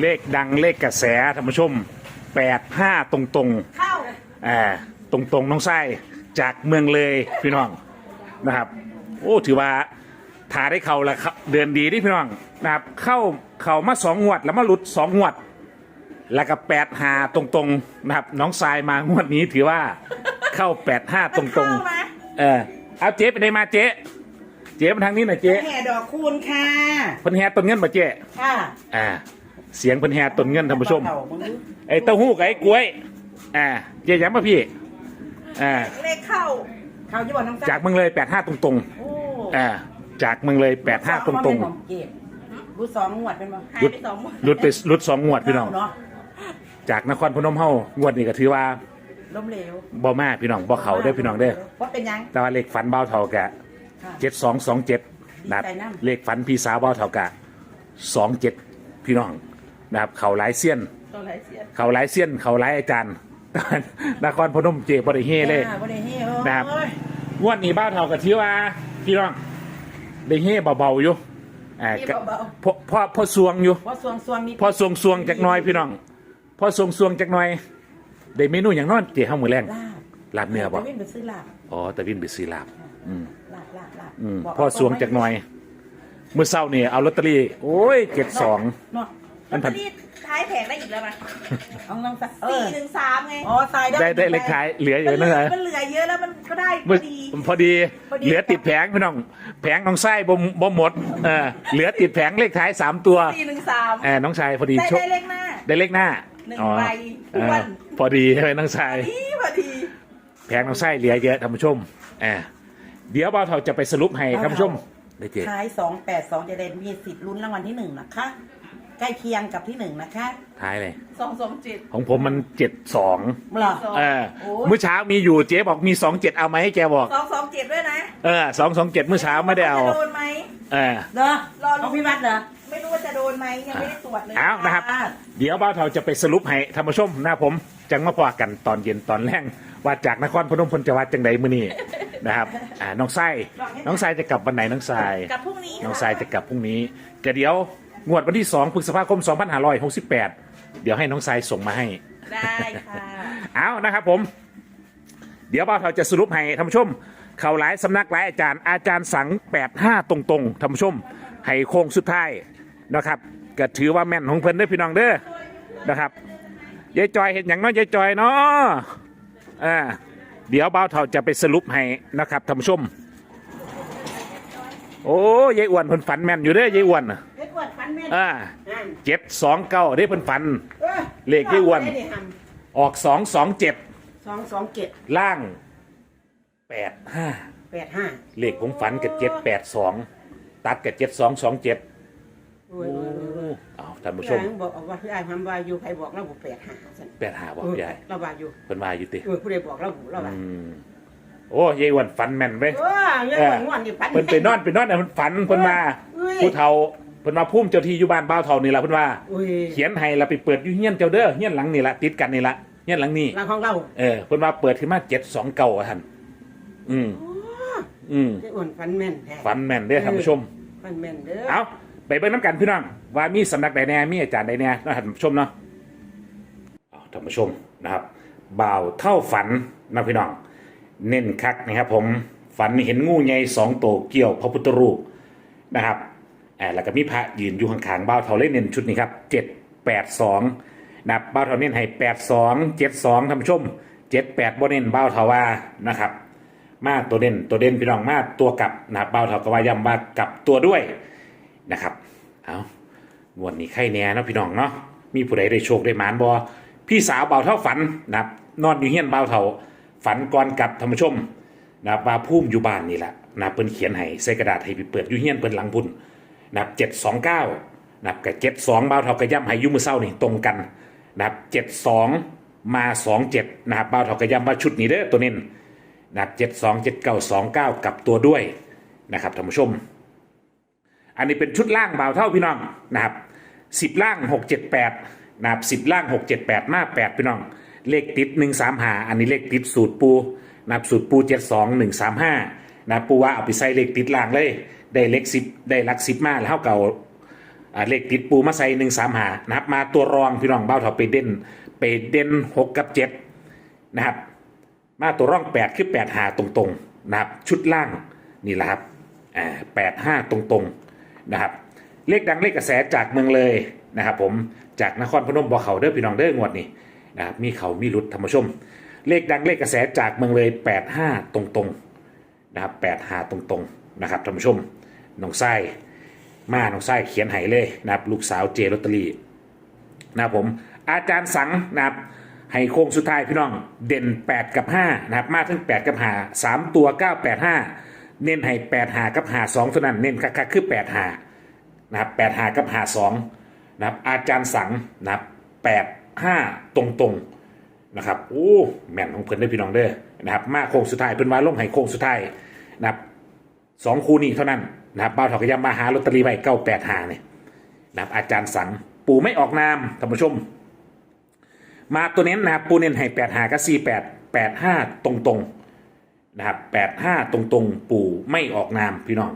เลขดังเลขกระแสท่านผู้ชมแปดห้าตรงตรงเข้าๆอ่าตรงตรงๆน้องไส้จากเมืองเลยพี่น้องนะครับ โอ้ถือว่าถาได้เขาละครับเดือนดีที่พี่น้องนะครับ เข้าเขามาสองงวดแล้วมาหลุดสองงวด แล้วก็แปดหาตรงตรงๆนะครับ น้องทรายมางวดนี้ถือว่าเข้าแปดห้าตรงตรงเข้าไหมๆเออเอาเจ๊ไปไหนมาเจ๊เจ๊มาทางนี้หน่อยเจ๊แห่ดอกคูณค่ะเพิ่นแห่ต้นเงินมาเจ๊ค่ะอ่า เสียงเพิ่นแห่ต้นเงินท่านผู้ชมเก่ามึงดูไอ้เต้าหู้กับไอ้กล้วย อ่าเจ๊ย้ำมาพี่ อ่า เลขเข้า เขาจะบอกน้ำตาจากเมืองเลยแปดห้าตรงตรงโอ้ๆ อ่า จากเมืองเลยแปดห้าตรงตรงของเก็บรู้สองงวดเป็นบ่ๆหลุดหลุดไปหลุดสองงวดพี่น้อง เนาะจากนครพนมเฮางวดนี้ก็ถือว่าล้มเหลวบ่มาพี่น้องบ่เขาเด้อพี่น้องเด้อเพราะเป็นยังแต่ว่าเลขฝันเบ้าเท่ากะค่ะ เจ็ดสองสองเจ็ดนะครับดีใจนำ เลขฝันพี่สาวเบ้าเท่ากะสองเจ็ดพี่น้อง นะครับเขาหลายเสี้ยน ตัวไรเสียเขาหลายเสี้ยน เขาหลายอาจารย์ นครพนมเจบริเฮเลย อ่าบ่ได้เฮ้โอ้ยนะครับ งวดนี้บ้าวเท่ากับที่ว่าพี่น้องได้เฮ่เบาๆอยู่อ่านี่ก็เบาพ่อพ่อพ่อสวงอยู่ ๆเพราะสวงสวงนี่พ่อสวงสวงจากหน้อยพี่น้องพ่อสวงสวงจากหน้อยได้เมนูอย่างนอนเตี๋ยวข้าวหมูแรงลาบลาบเนื้อบ่จะวิ่งไปซื้อลาบอ๋อแต่วินไปซื้อลาบอืมลาบลาบลาบอืมบอกพ่อสวงจากหน้อย เมื่อเช้านี่เอาลอตเตอรี่โอ้ยเจ็ดสอง เนาะ อันพันนี่ท้ายแผงได้อีกแล้วนะเอาลองสักเอสี่อหนึ่งสามไงอ๋อทรายได้ได้ได้เลขท้ายเหลืออยู่นั่นไงมันเหลือเยอะแล้วมันก็ได้พเมื่ออดี พอดี พอดี เหลือติดแผงพี่น้อง แผงน้องไส้บ่มบ่หมดเออเหลือติดแผงเลขท้ายสามตัวสี่หนึ่งสามเออน้องชายพอดีได้โชคได้เลขหน้า ได้เลขหน้าหนึ่งอ๋อใบเออ้วนอพอดีใช่ไหมน้องชาย นี่พอดีแผงน้องไส้เหลือเยอะท่านผู้ชมอ่าเดี๋ยวบ่าวเฒ่าจะไปสรุปให้ท่านผู้ชมได้เจท้ายสองแปดสองจะได้มีสิทธิ์ลุ้นรางวัลที่หนึ่งนะคะ ใกล้เคียงกับที่หนึ่งนะคะท้ายเลย สองสองเจ็ด ของผมมันเจ็ดสองเหรอสองเออโอ้ย เมื่อเช้ามีอยู่เจ๊บอกมีสองเจ็ดเอาไหมแกบอก สองสองเจ็ดด้วยนะเออสองสองเจ็ดเมื่อเช้าไม่ได้เอา จะโดนไหม เออ เหรอรอลุ้นของพี่วัดเหรอ ไม่รู้ว่าจะโดนไหมยังไม่ได้ตรวจเลยเอานะครับอ่าเดี๋ยวบ่าวเฒ่าจะไปสรุปให้ท่านผู้ชมหน้าผมจังมาพอกันตอนเย็นตอนแรงว่าจากนครพนมพลจังหวัดจังใดมื้อนี้นะครับอ่าน้องไส้น้องไส้จะกลับวันไหนน้องไส้กับพรุ่งนี้น้องทรายจะกลับพรุ่งนี้จะเดี๋ยว งวดวันที่ 2พฤษภาคม 2568 เดี๋ยวให้น้องทรายส่งมาให้ ได้ค่ะ เอานะครับผม เดี๋ยวบ่าวเฒ่าจะสรุปให้ท่านผู้ชม เขาหลายสำนักหลายอาจารย์อาจารย์สัง 85 ตรงๆท่านผู้ชม ให้โค้งสุดท้ายนะครับก็ถือว่าแม่นของเพิ่นเด้อพี่น้องเด้อนะครับยายจอยเห็นอย่างน้อยยายจอยเนาะอ่าเดี๋ยวบ่าวเฒ่าจะไปสรุปให้นะครับท่านผู้ชม โอ้ยายอ้วนเพิ่นฝันแม่นอยู่เด้อยายอ้วนน่ะ อ่านั่นเจ็ดสองเก้าได้เพิ่นฝันเอ้ยเลขที่อ้วนได้ดิทออกสองสองเจ็ดำสองสองเจ็ดล่างแปดห้าแปดห้าเลขผมฝันกับเจ็ดแปดสองตัดกับเจ็ดสองสองเจ็ดโอ้ยโอ้ยโอ้ยโอ้ยเอาท่านผู้พี่ชมไอ้บอกว่าพี่ไอ้ทำวาอยู่ใครบอกเราบอกแปดห้าสั่นแปดหาบอกยายเราว่าอยู่เพิ่นว่าอยู่ติเออผู้ใดบอกเราหูเราว่าอืมโอ้ยายอ้วนฝันแม่นเว้ยเออยังหวนงวนอยู่ปันเพิ่นไปนอนไปนอนน่ะเพิ่นฝันเพิ่นมาเอ้ยผู้เฒ่าเพิ่นมาพุ่มเจ้าที่อยู่บ้านบ้าวเฒ่านี่ล่ะเพิ่นว่า อุ้ยเขียนให้เราไปเปิดอยู่เฮียนเจ้าเด้อเฮียนหลังนี่ละติดกันนี่ละเฮียนหลังนี่หลังของเราเออเพิ่นว่าเปิดขึ้นมาเจ็ดสองเก้าท่านอืมอืมไอ้อ้วนฟันแม่นแท้ฝันแม่นเด้อท่านผู้ชม ฟันแม่นเด้อเอาไปเบิ่งน้ำกันพี่น้องว่ามีสำนักใดแน่มีอาจารย์ใดแน่นะท่านผู้ชมเนาะเอาท่านผู้ชมนะครับบ่าวเท่าฝันนะพี่น้อง เน้นคักนะครับผมฝันเห็นงูใหญ่สองตัวเกี่ยวพระพุทธรูปนะครับ อ่าแล้วก็มีพระยืนอยู่ข้างๆบ่าเท่าเล่นเน้นชุดนี้ครับเจ็ดแปดสองนะครับบ่าเท่าเน้นให้แปดสองเจ็ดสองท่านผู้ชมเจ็ดแปดบ่เน้นบ่าเท่าว่านะครับ มาตัวเด่นตัวเด่นพี่น้องมาตัวกลับนะครับบ่าเท่าก็ว่าย้ำว่ากลับตัวด้วยนะครับเอางวดนี้ใครแน่นะพี่น้องเนาะมีผู้ใดได้โชคได้หมานบอพี่สาวเบาเท่าฝันนะครับนอนอยู่เฮียนบ่าเท่าฝันก่อนกลับท่านผู้ชมนับว่าพุ่มอยู่บ้านนี่แหละนับเพิ่นเขียนให้ใส่กระดาษให้ไปเปิดอยู่เฮียนเพิ่นหลังพุ่น นะครับเจ็ดสองเก้านะครับกับเจ็ดสองบ่าวเท่าก็ย้ำห้อยุมือเศร้านี่ตรงกันนะครับเจ็ดสองมาสองเจ็ดนะครับบ่าวเท่าก็ย้ำว่าชุดนี้เด้อตัวเน้นนะครับเจ็ดสองเจ็ดเก้าสองเก้ากับตัวด้วยนะครับท่านผู้ชม อันนี้เป็นชุดล่างเบาเท่าพี่น้องนะครับสิบล่างหกเจ็ดแปดนะครับสิบล่างหกเจ็ดแปดมาแปดพี่น้อง เลขติดหนึ่งสามหาอันนี้เลขติดสูตรปูนะครับสูตรปูเจ็ดสองหนึ่งสามห้านะครับปูว่าเอาไปใส่เลขติดล่างเลย ได้เลขสิบได้ลักสิบมาแล้วเท่าเก่าอ่าเลขติดปูมาใส่หนึ่งสามหานะครับ มาตัวรองพี่น้องเบ้าเถาไปเด่นไปเด่นหกกับเจ็ดนะครับ มาตัวร่องแปดคือแปดหาตรงๆนะครับ ชุดล่างนี่แหละครับอ่าแปดห้าตรงๆนะครับ เลขดังเลขกระแสจากเมืองเลยนะครับ ผมจากนครพนมบ่อเขาเด้อพี่น้องเด้องวดนี่นะครับมีเขามีหลุดธรรมชม เลขดังเลขกระแสจากเมืองเลยแปดห้าตรงๆนะครับแปดหาตรงๆนะครับท่านผู้ชม น้องไส้มาน้องไส้เขียนให้เลยนะครับลูกสาวเจลอตเตอรี่นะครับผมอาจารย์สังนะครับให้โค้งสุดท้ายพี่น้องเด่น 8 กับ5นะครับมาถึง 8 กับหา3ตัว 9 8 5 เน้นให้8หากับหา2เท่านั้นเน้นคักๆคือ8หานะครับ8หากับหา2นะครับอาจารย์สังนะครับ8 5 ตรงๆนะครับโอ้แม่นของเพิ่นได้พี่น้องเด้อนะครับมาโค้งสุดท้ายเพิ่นว่าลงให้โค้งสุดท้ายนะครับสองคู่นี้เท่านั้น นะครับบ้าถากระยำมาหาลอตเตอรี่ไว้9 8หาเนี่ยนะครับอาจารย์สังปูไม่ออกนามท่านผู้ชม มาตัวเน้นนะครับปูเน้นให้แปดหากับสี่แปดแปดห้าตรงตรงนะครับแปดห้าตรงตรงปูไม่ออกนามพี่น้อง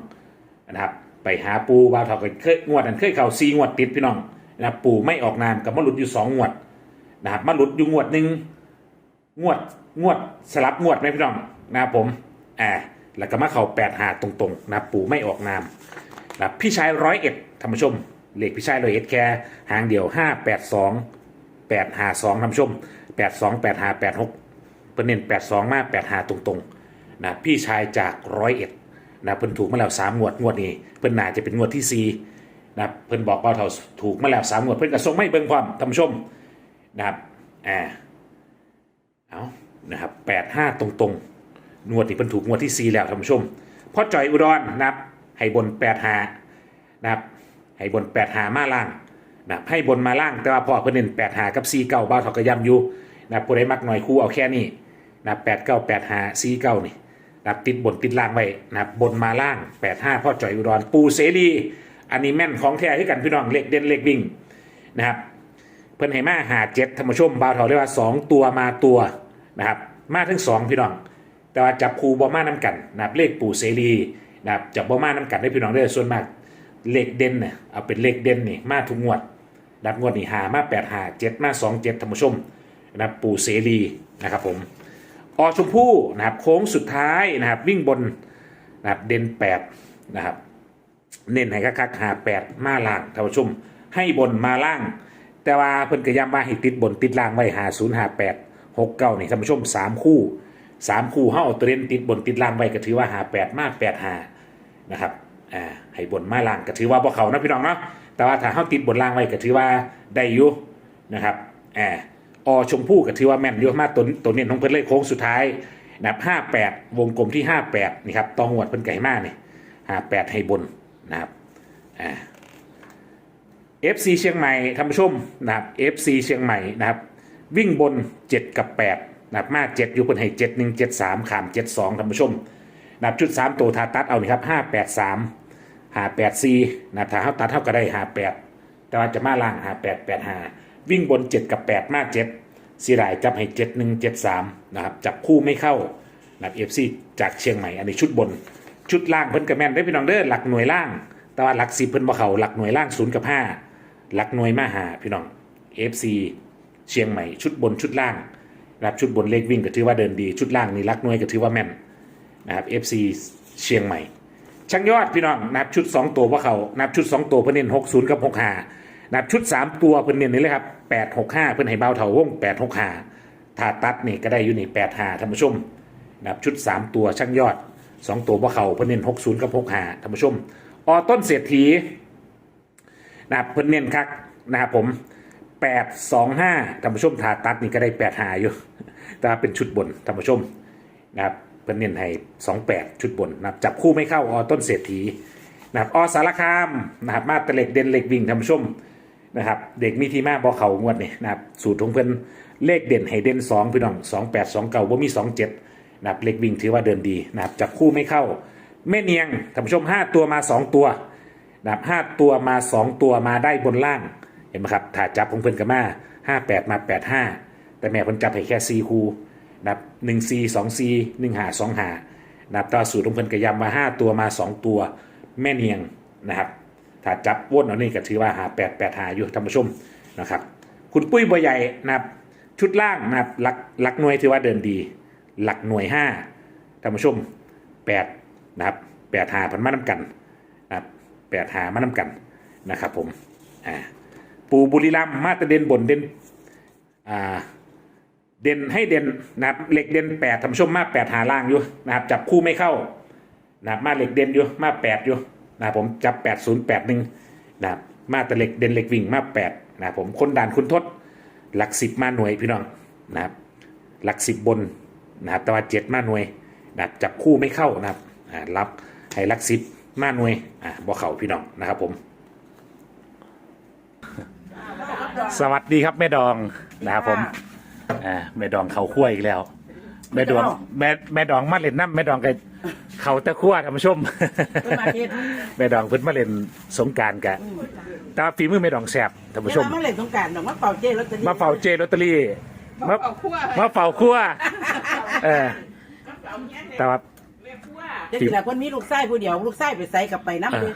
นะครับไปหาปูวาวเท่ากับเคยงวดนั้นเคยเข่าซีงวดติดพี่น้องนะปูไม่ออกนามกับมาหลุดอยู่สองงวดนะครับมาหลุดอยู่งวดหนึ่งงวดงวดสลับงวดไหมพี่น้องนะครับผมอ่า แล้วก็มาเข่าแปดหาตรงตรงๆนะปู่ไม่ออกนามนะครับพี่ชายร้อยเอ็ดท่านผู้ชมเลขพี่ชายร้อยเอ็ดแค่หางเดียวห้าแปดสองแปดหาสองท่านผู้ชมแปดสองแปดหาแปดหกเพิ่นเน้นแปดสองมาแปดหาตรงๆนะพี่ชายจากร้อยเอ็ดนะเพิ่นถูกมาแล้วสามงวดงวดนี้เพิ่นน่าจะเป็นงวดที่สี่นะเพิ่นบอกว่าเท่าถูกมาแล้วสามงวดเพิ่นก็ส่งไม่เบิ่งความท่านผู้ชมนะครับอ่าเอานะครับแปดห้าตรงๆ งวดนี้เพิ่นถูกงวดที่สี่แล้วท่านผู้ชมพ่อจ่อยอุดรนะครับให้บนแปดห้านะครับให้บนแปดหามาล่างนะครับให้บนมาล่างแต่ว่าพอเพิ่นเน้นแปดหากับซีเก้าบ้าถอกกระยำอยู่นะครับผู้ใดมักหน่อยคู่เอาแค่นี้นะครับแปดเก้าแปดหาซีเก้านี่นะครับติดบนติดล่างไว้นะครับบนมาล่างแปดห้าพ่อจ่อยอุดรปูเสรี อันนี้แม่นของแท้ให้กันพี่น้องเลขเด่นเลขวิ่งนะครับ เพิ่นให้มาหาเจ็ดธรรมชมบ้าถอเรียกว่าสองตัวมาตัวนะครับ มาทั้งสองพี่น้อง แต่ว่าจับคูบอมาน้ำกันนะครับเลขปู่เสรีนะครับจับบอมาน้ำกันได้พี่น้องได้ส่วนมากเลขเด่นเนี่ยเอาเป็นเลขเด่นนี่มาทุกงวดดับงวดนี่หามาแปดหาเจ็ดมาสองเจ็ดธรรมชมนะครับปู่เสรีนะครับผมอชมพู่นะครับโค้งสุดท้ายนะครับวิ่งบนนะครับเด่นแปดนะครับเน้นให้คักๆหาแปดมาล่างท่านผู้ชมให้บนมาล่าง แต่ว่าเพิ่นก็ย้ำมาให้ติดบนติดล่างไว้หาศูนย์หาแปดหกเก้านี่ท่านผู้ชมสามคู่ สามคู่เฮาเอาตัวเล่นติดบนติดล่างไว้ก็ถือว่าหาแปดมาแปดหานะครับอ่าให้บนมาล่างก็ถือว่าบ่เขานะพี่น้องเนาะแต่ว่าถ้าเฮาติดบนล่างไว้ก็ถือว่าได้อยู่นะครับอ่าอชมพู่ก็ถือว่าแม่นอยู่มากตัวตัวเน้นของเพิ่นเลยโค้งสุดท้ายนะครับ58วงกลมที่58นี่ครับตองหวดเพิ่นไก่มากเนี่58ให้บนนะครับอ่า FC เชียงใหม่ท่านผู้ชมนะครับ FC เชียงใหม่นะครับวิ่งบน7กับ8นะ ครับมา7อยู่เพิ่นให้7 1 7 3ขาม7 2ท่านผู้ชมนับชุดสามตัวทาตัดเอานี่ครับห้าแปดสามหาแปดสี่นะถ้าเขาตัดเท่าก็ได้หาแปดแต่ว่าจะมาล่างหาแปดแปดหาวิ่งบนเจ็ดกับแปดมาเจ็ดสีรายจับให้เจ็ดหนึ่งเจ็ดสามนะครับจับคู่ไม่เข้านับเอฟซีจากเชียงใหม่อันนี้ชุดบน ชุดล่างเพิ่นกระแมนได้พี่น้องเด้อหลักหน่วยล่าง แต่ว่าหลักสิบเพิ่นบ่เขาหลักหน่วยล่างศูนย์กับห้าหลักหน่วยมาหาพี่น้องเอฟซีเชียงใหม่ชุดบนชุดล่าง นะครับชุดบนเลขวิ่งก็ถือว่าเดินดี ชุดล่างนี่หลักน่วยก็ถือว่าแม่นนะครับ FC เชียงใหม่ช่างยอดพี่น้องนับชุด 2 ตัวว่าเขานับชุด 2 ตัวเพิ่อนเน้น60 กับ 65นับชุด 3 ตัวเพิ่อนเน้นนี่เลยครับ 865 เพิ่อนให้เบาเท่าวง865ถ้าตัดนี่ก็ได้อยู่นี่85ท่านผู้ชมนับชุด 3 ตัวช่างยอด 2 ตัวว่าเขาเพิ่อนเน้น60 กับ 65ท่านผู้ชมออต้นเศรษฐีนับเพิ่อนเน้นคักนะครับผม 825ท่านผู้ชมถ้าตัดนี่ก็ได้85อยู่ แต่ว่าเป็นชุดบนท่านผู้ชมนะครับเพิ่นเน้นให้28ชุดบนนะครับจับคู่ไม่เข้าออต้นเศรษฐีนะครับอสารคามนะครับมาตะเล็กเด่นเล็กวิ่งท่านผู้ชมนะครับเด็กมีที่มาบอเขางวดนี่นะครับสูตรของเพิ่นเลขเด่นให้เด่น2พี่น้อง28 2เก่าว่ามี27นะครับเล็กวิ่งถือว่าเดินดีนะครับจับคู่ไม่เข้าแม่เนียงท่านผู้ชม5ตัวมา2ตัวนะครับ5ตัวมา2ตัวมาได้บนล่าง เห็นไหมครับถ้าจับของเพิ่อนกับมา58มา85แต่แม่เพิ่นจับให้แค่4คูนับหนึ่งซีสองซีหนึ่งหาสองหานับตาสูตรของเพิ่นกระยำมาห้าตัวมาสองตัวแม่เนียงนะครับถ้าจับวนเอานี่ก็ถือว่าหาแปดแปดหาอยู่ท่านผู้ชมนะครับ คุณปุ้ยบัวใหญ่นะครับชุดล่างนะครับหลักหลักหน่วยถือว่าเดินดี หลักหน่วยห้าท่านผู้ชมแปดนะครับแปดหาพันมาน้ำกันนะครับแปดหามาน้ำกันนะครับผมอ่า ปูบุรีรัมมาตรเด่นบนเด่นอ่าเด่นให้เด่นนะครับเหล็กเด่นแปดทำชมมาแปดหาล่างอยู่นะครับจับคู่ไม่เข้านะครับมาเหล็กเด่นอยู่มาแปดอยู่นะผมจับแปดศูนย์แปดหนึ่งนะครับมาต่เหล็กเด่นเหล็กวิ่งมาแปดนะครับผมคนด่านคุณทศหลักสิบมาหน่วยพี่น้องนะครับหลักสิบบนนะครับแต่ว่าเจ็ดมาหน่วยนะครับจับคู่ไม่เข้านะครับอ่ารับให้หลักสิบมาหน่วยอ่าบ่เข่าพี่น้องนะครับผม สวัสดีครับแม่ดองนะครับผมอ่าแม่ดองเขาขั้วอีกแล้ว แม่ดองแม่แม่ดองมาเล่นน้ำแม่ดองก็เขาตะขั้วท่านผู้ชม เพิ่นมาเฮ็ด แม่ดองเพิ่นมาเล่นสงกรารกันแต่ว่าฝีมือแม่ดองแสบท่านผู้ชเดี๋ยวมเรามาเล่นสงกรารดอกมาเป่าเจ้ลอตเตอรี่มาเฝ้าเจลอตเตอรี่มาเป่าคั่วมาเฝ้าขั้วเออแต่ว่าเดี๋ยวทีละคนมีลูกไส้ผู้เดียวลูกไส้ไปใส่กลับไปน้ำเอเลอย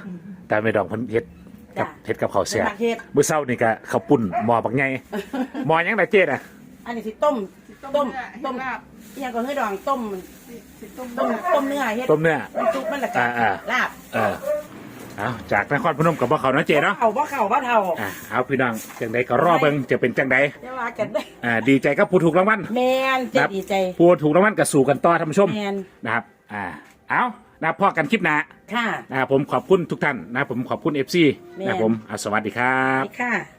แต่แม่ดองเพิ่นเฮ็ด กับจ้ะเฮ็ดกับข้าวแซ่บเพิ่นมักเฮ็ด มื้อเช้านี่ก็ข้าวปุ้นหม้อบักใหญ่หม้อหยังได้เจ๊น่ะอันนี้สิต้มต้มต้ต้มมลาบอิหยังก็เฮ้ยดองต้มต้มต้มต้มเนื้อเฮ็ดต้มเนื้อ น้ำซุปมันละกัอ่าลาบเออเอาจากนครพนมกับบ่เขาเนาะเจ๊เนาะเอาบ่เข้าบ่เท่าอะเอาพี่น้องจังใดก็รอเบิ่งจะเป็นจังใดเดี๋ยวว่ากันได้อ่าดีใจกับผู้ถูกรางวัล แมนเจ๊ดีใจ ผู้ถูกรางวัลกับสู่กันต่อท่านผู้ชมแมนนะครับ อ่า เอา นะพอกันคลิปหน้าค่ะ นะครับผมขอบคุณทุกท่านนะครับผมขอบคุณเอฟซีแม่นนะครับผมอะสวัสดีครับ ค่ะ